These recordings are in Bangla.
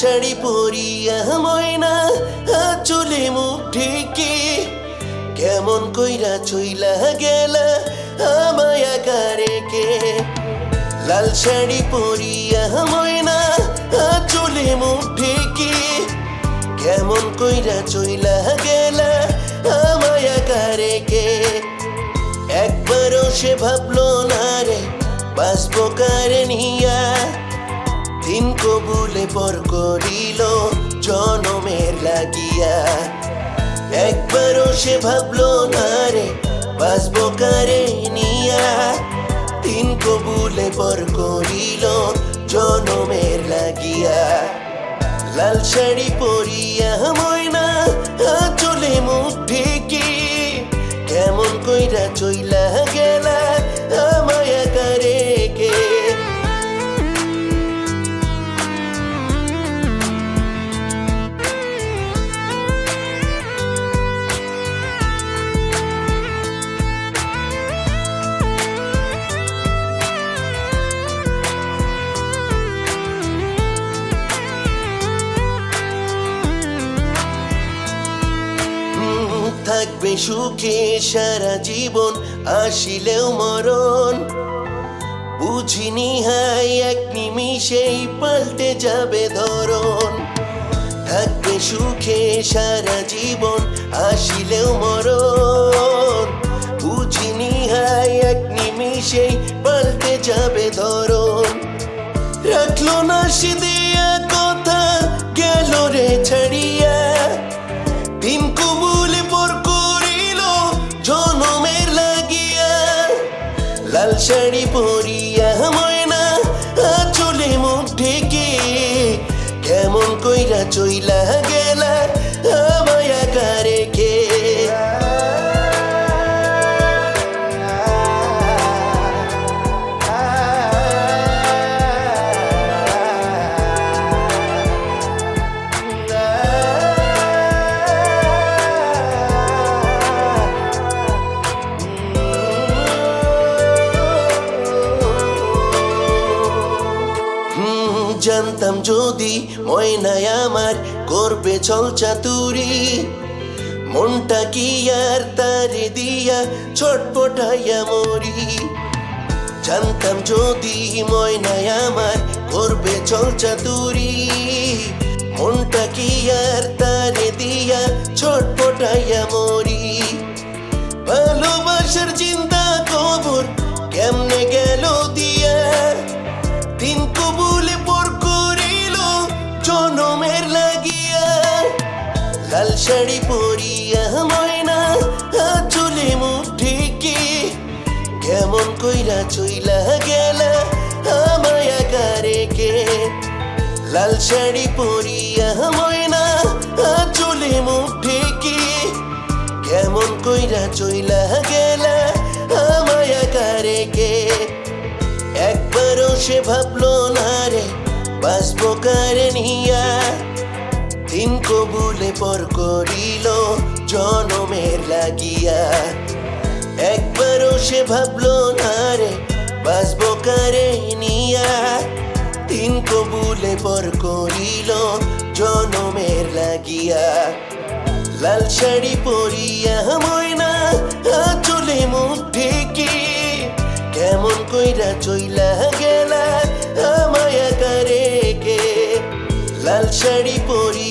শাড়ি পরিয়া ময়না চলে মুখ ঢেকে কেমন কইরা চইলা গেলা আমায় আকারে কে লাল শাড়ি পরিয়া ময়না চলে মুখ ঢেকে কেমন কইরা চইলা গেলা আকারে কে একবারও সে ভাবলো না রে বাসবো কারে নিয়া? দিন কবুলে পর করিল, জনমের লাগিয়া। একবারও সে ভাবলো, না রে বাসবো কারে নিয়া? দিন কবুলে পর করিল, জনমের লাগিয়া। লাল শাড়ি পরিয়া ময়না চলে মুখ ঢেকে, কেমন কইরা চইলা থাকবে সুখে সারা জীবন, আসিলেও মরণ। বুঝিনি হাই এক নিমিষেই পাল্টে যাবে ধরন থাকবে সুখে সারা জীবন, আসিলেও মরণ। বুঝিনি হাই এক নিমিষেই পাল্টে যাবে ধরন রাখল না সে শাড়ি পরিয়া ময়না চলে মুখ ঢেকে কেমন কইরা চইলা যদি ময়নায় আমার করবে চল চাতুরি, মনটা কি আর তারে দিয়া ছটপটাইয়া মরি? জানতাম যদি ময়নায় আমার করবে চল চাতুরি, মনটা কি আর তারে দিয়া ছটপটাইয়া মরি? ভালোবাসার চিন্তা কবর কেমনে গেল দিয়া? লাল শাড়ি পরিয়া ময়না চলে মুখ ঢেকে কেমন কইরা চইলা গেলা আমায়া কারে কে লাল শাড়ি পরিয়া ময়না চলে মুখ ঢেকে কেমন কইরা চইলা গেলা আমায়া কারে কে একবারও সে ভাবলো না রে বাসবো কারে নিয়া দিন কবুলে পর করিল জনমের লাগিয়া। একবারও সে ভাবলো, না রে বাসবো কারে নিয়া? দিন কবুলে পর করিল জনমের লাগিয়া। লাল শাড়ি পরিয়া ময়না চলে মুখ ঢেকে কেমন কইরা চইলা গেলা আমায়া কারে কে? লাল শাড়ি পরিয়া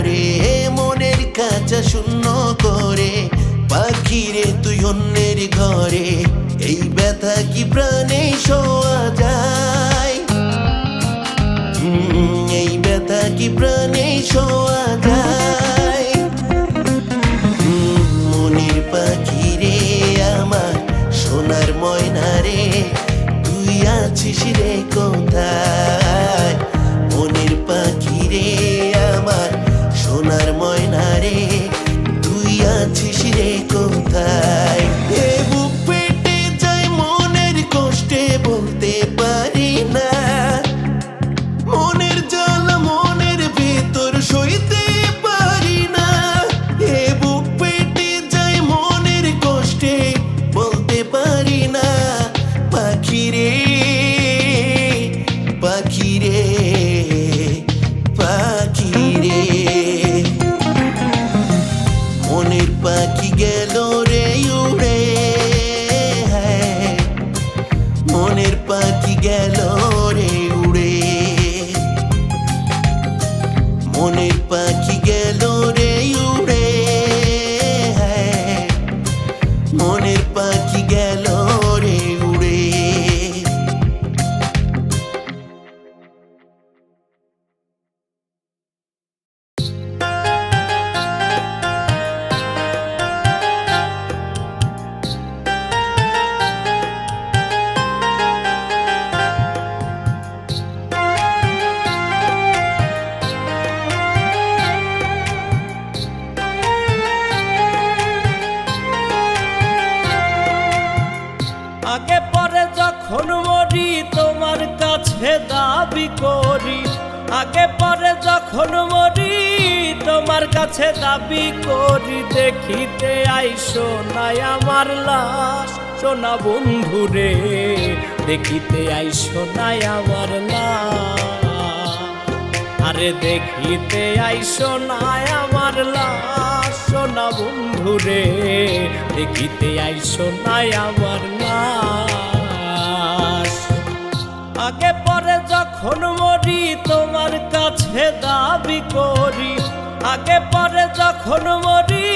ঘরে মনের কাঁচা শূন্য করে, পাখিরে তুই অন্যের ঘরে, এই ব্যথা কি প্রাণে শোয়া যায়? এই ব্যথা কি প্রাণে শোয়া যায়? মনের পাখি রে আমার সোনার ময়না রে, তুই আছিস রে কোথায়? মনের পাখি রে আমার সোনার তুই আছিস রে কোথায়? এ বুক পেটে মনের কষ্টে, বলতে পারি না। মনের মনের ভেতর সইতে পারি না। এ বুক পেটে যায় মনের কষ্টে, বলতে পারি না। পাখি রে যখন মরি তোমার কাছে দাবি করি, দেখিতে আইসো নাই আমার লাশ। সোনা বন্ধু রে, দেখিতে আইসো নাই আমার লাশ। আরে দেখিতে আইসো নাই আমার লাশ। সোনা বন্ধু রে, দেখিতে আইসো নাই আমার লাশ। আগে পরে যখন কাছে দাবি করি আগে পরে যখন মরি,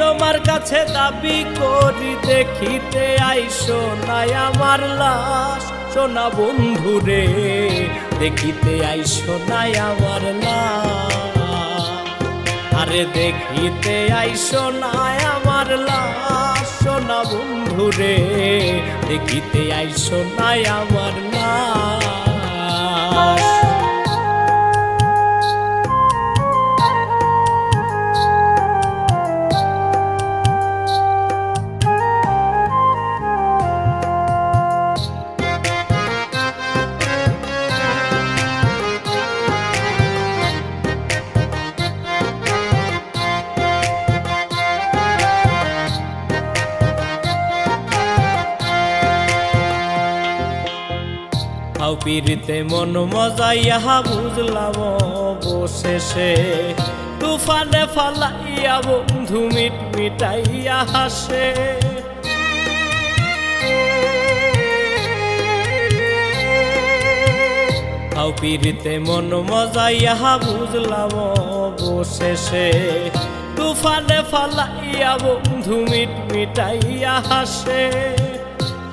তোমার কাছে দাবি করি। দেখিতে আইসো নাই আমার লাশ, সোনা বন্ধু রে। দেখিতে আইসো নাই আমার লাশ। আরে দেখিতে আইসো নাই আমার লাশ, সোনা বন্ধু রে। দেখিতে আইসো নাই আমার লাশ। পিড়িতে মন মজাইয়া বুঝলাম অবশেষে। তুফানে ফালাইয়া বন্ধু মিট মিটাইয়া হাসে। তাও পিড়িতে মন মজাইয়া বুঝলাম অবশেষে। তুফানে ফালাইয়া বন্ধু মিট মিটাইয়া হাসে।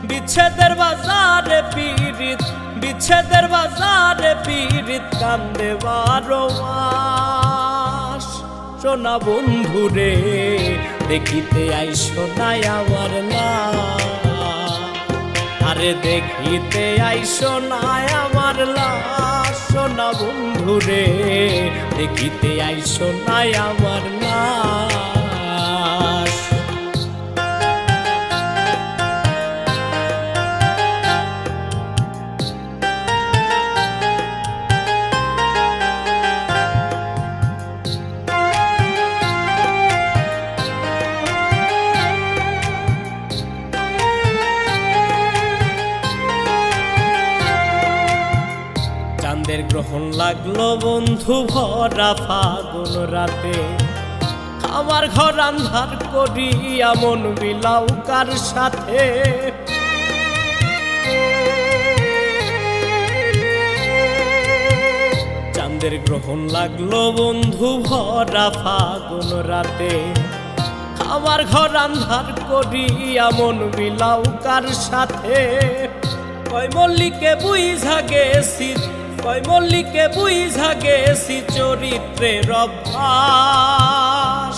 বিচ্ছেদের বাজারে পীড়িত বিচ্ছেদের বাজারে পীড়িত কান্দে বারো মাস সোনা বন্ধু রে, দেখিতে আই সোনাই আমার না। আরে দেখিতে আই সোনাই আমার সোনা বন্ধু রে, দেখিতে আই সোনাই আমার লাশ বন্ধু ভরা ফাগুন রাতে আমার ঘর আন্ধার করিয়া মন বিলাউ কার সাথে? চাঁদের গ্রহণ লাগল বন্ধু ভরা ফাগুন রাতে আমার ঘর আন্ধার করিয়া মন বিলাউ কার সাথে? কয় মল্লিকে বুঝা গেছি কয়, মল্লিকে বুঝা গেছি চরিত্রের অভ্যাস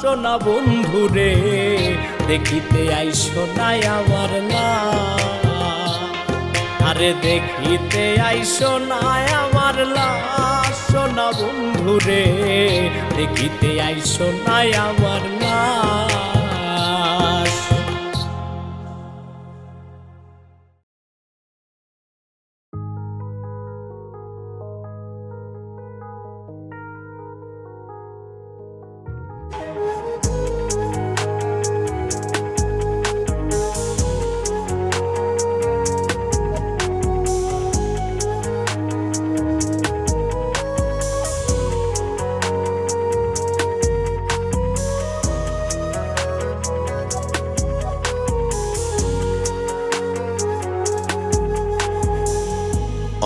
সোনা বন্ধু রে দেখিতে আই সোনাই আমার না আরে দেখিতে আই সোনাই আমার লাশ, সোনা বন্ধু রে দেখিতে আই সোনাই আমার লাশ।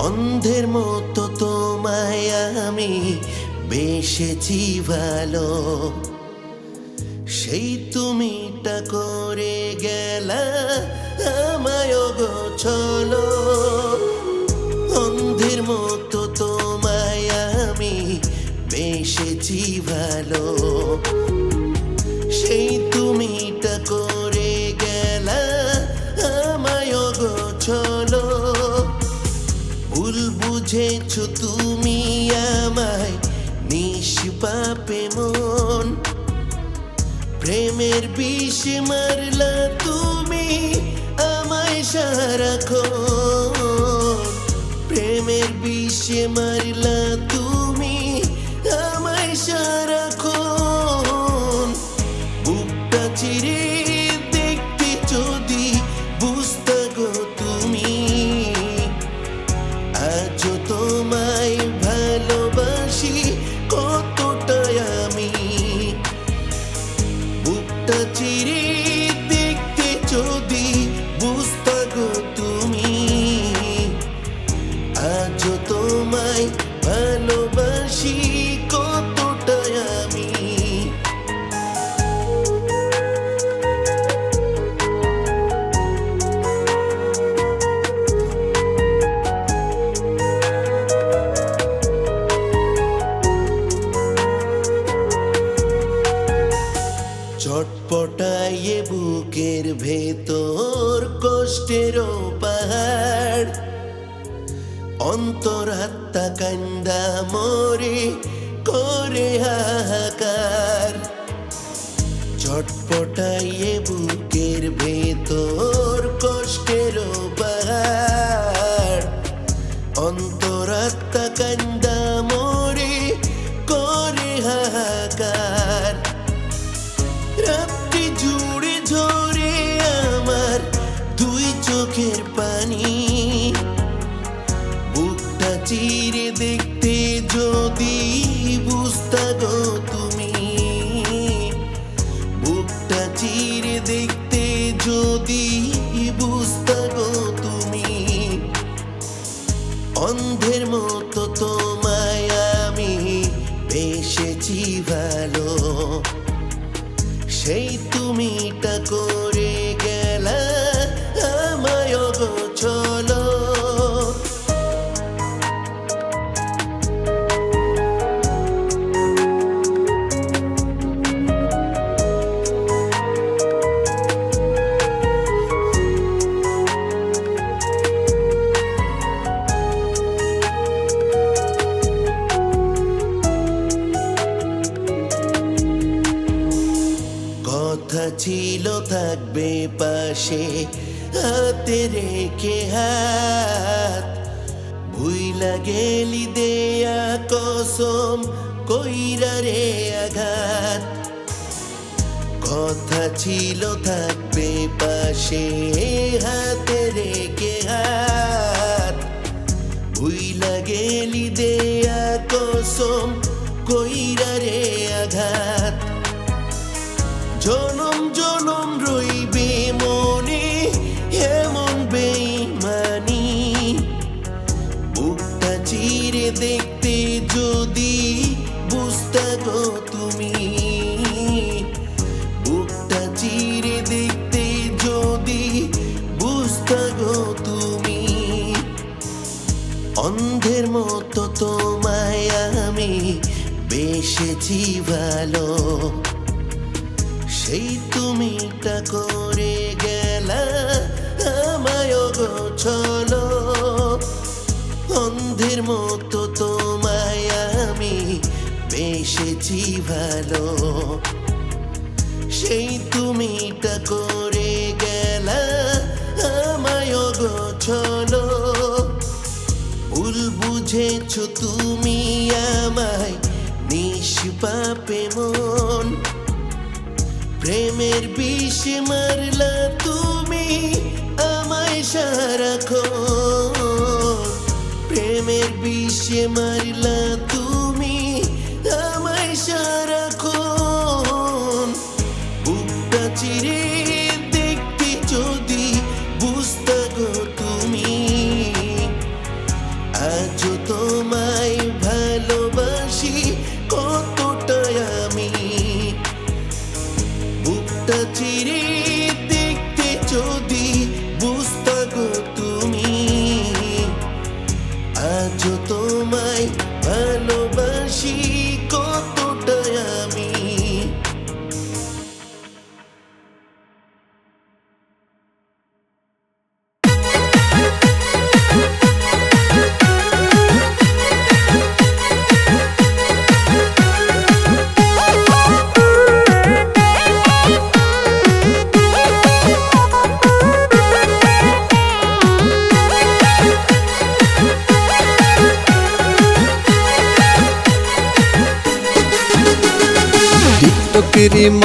অন্ধের মতো তোমায় আমি বেসেছি ভালো। সেই তুমিটা করে গেলা আমায় গো চলো। অন্ধের মতো তোমায় আমি বেসেছি ভালো। সেই প্রেমের বিষ মারলা তুমি আমায় সারাক্ষণ প্রেমের বিষ মারলা বুকের ভেতর কষ্টের পাহাড়। অন্তরাত্মা কান্দা মরে করে হাহাকার। চটপটাইয়ে বুকের ভেতর কষ্টের পাহাড়। অন্তরাত্মা Take shade. বেসেছি ভালো সেই তুমিটা করে গেলা, আমায় গো চলো। অন্ধের মতো তোমায় আমি বেসেছি ভালো সেই তুমিটা নিষ্পাপে মন। প্রেমের বিষে মারলা তুমি আমায় সারাক্ষণ। প্রেমের বিষে মারলা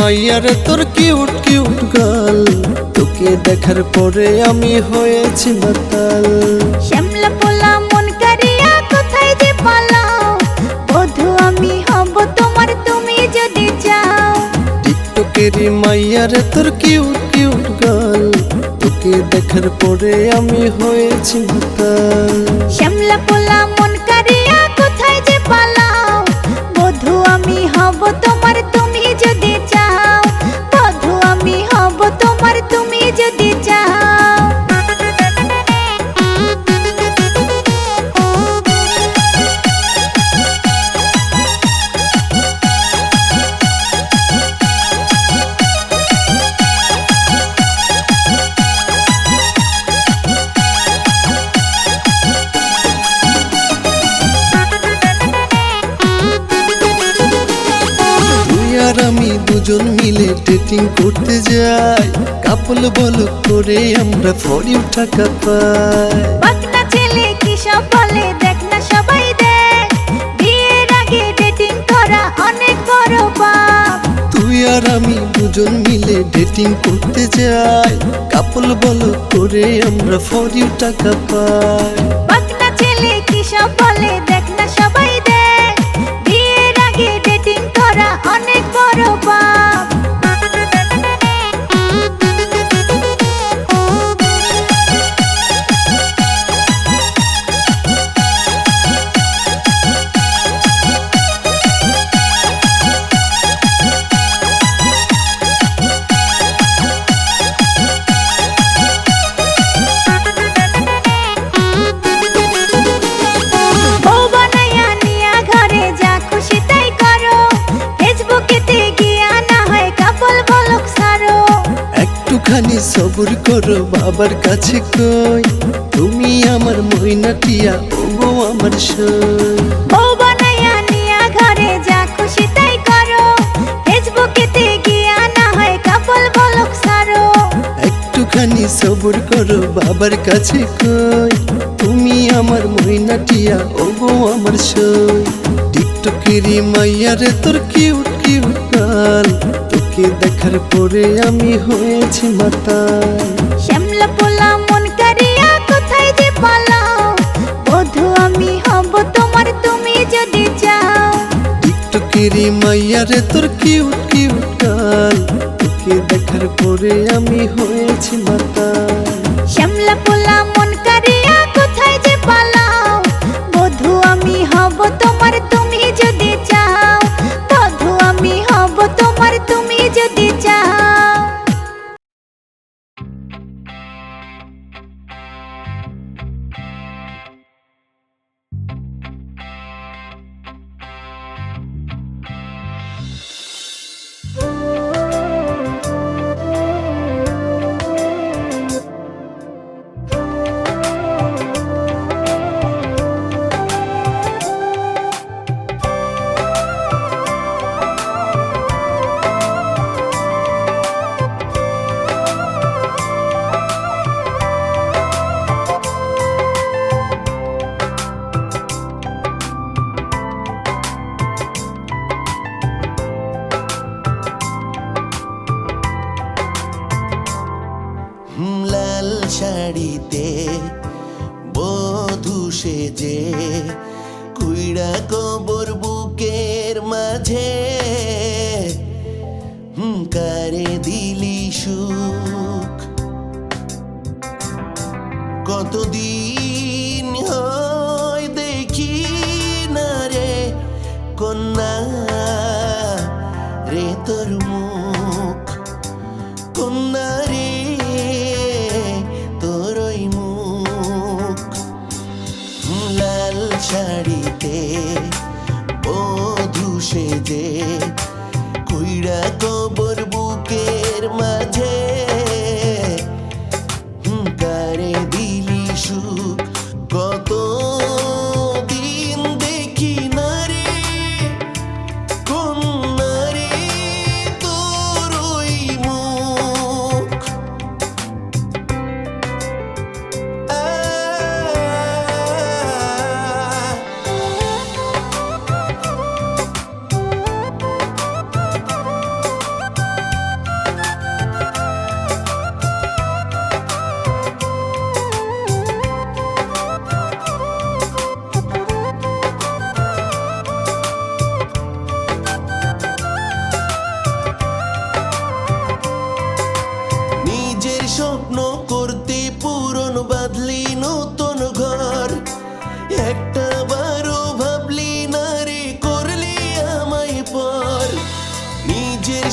মাইয়ার তোর কিউট কিউট গাল। তোকে দেখার পরে আমি হয়েছি মাতাল শ্যামলা পোলা মন কারিয়া কোথায় যে পালাও? বধু আমি হব তোমার তুমি যদি চাও। টিকটকেরই মাইয়ার তোর কিউট কিউট গাল। তোকে দেখার পরে আমি হয়েছি মাতাল শ্যামলা পোলা কাপল বল করে আমরা ফরিম টাকা পাই পাকনা ছেলে কি সব বলে? দেখ না সবাই দেখ। বিয়ের আগে ডেটিং করা অনেক বড় পাপ। তুই আর আমি দুজন মিলে ডেটিং করতে যাই কাপল বল করে আমরা ফরিম টাকা পাই খানি সবুর করো বাবার কাছে কই। তুমি আমার মইনা টিয়া ওগো আমার সই। বানাইয়া নিয়া ঘরে যা খুশি তাই করো। গিয়া না হয় বলক সারো। একটুখানি সবুর করো বাবার কাছে কই। তুমি আমার মইনা টিয়া ওগো আমার সই। টিকটকেরি মাইয়ারে তোর কিউট কিউট গাল তোকে তাহার পরে আমি হয়েছি মাতা শ্যামলা পোলা মন কারিয়া কোথায় যে পালাও বধু আমি হব তোমার তুমি যদি চাও। টিকটকেরি মাইয়ারে তোর কি উঠকি উঠাল তোকে দেখার পরে আমি হয়েছি মাতা শ্যামলা পোলা মন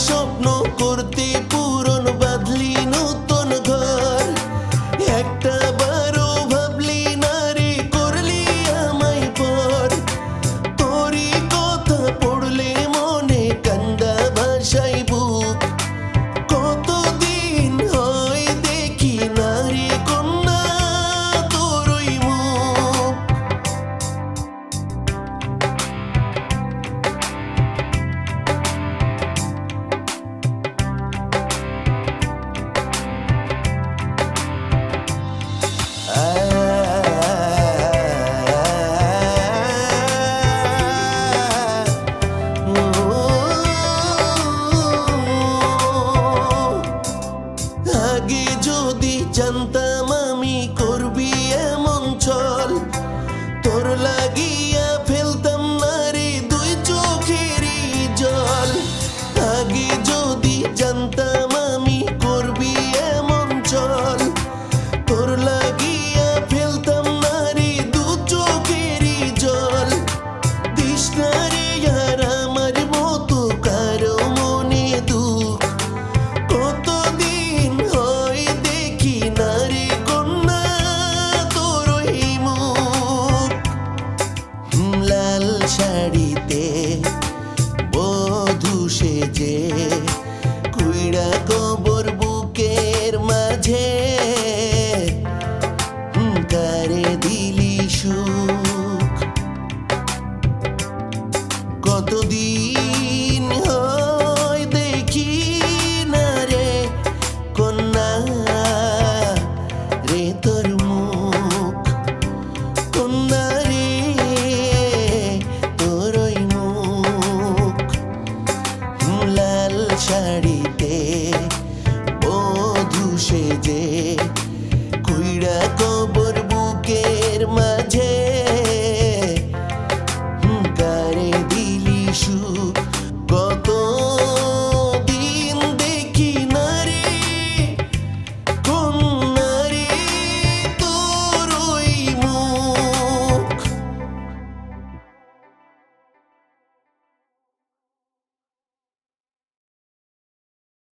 স্বপ্ন করত যদি জানতাম আমি করবি এমন চল। তোর লাগিয়ে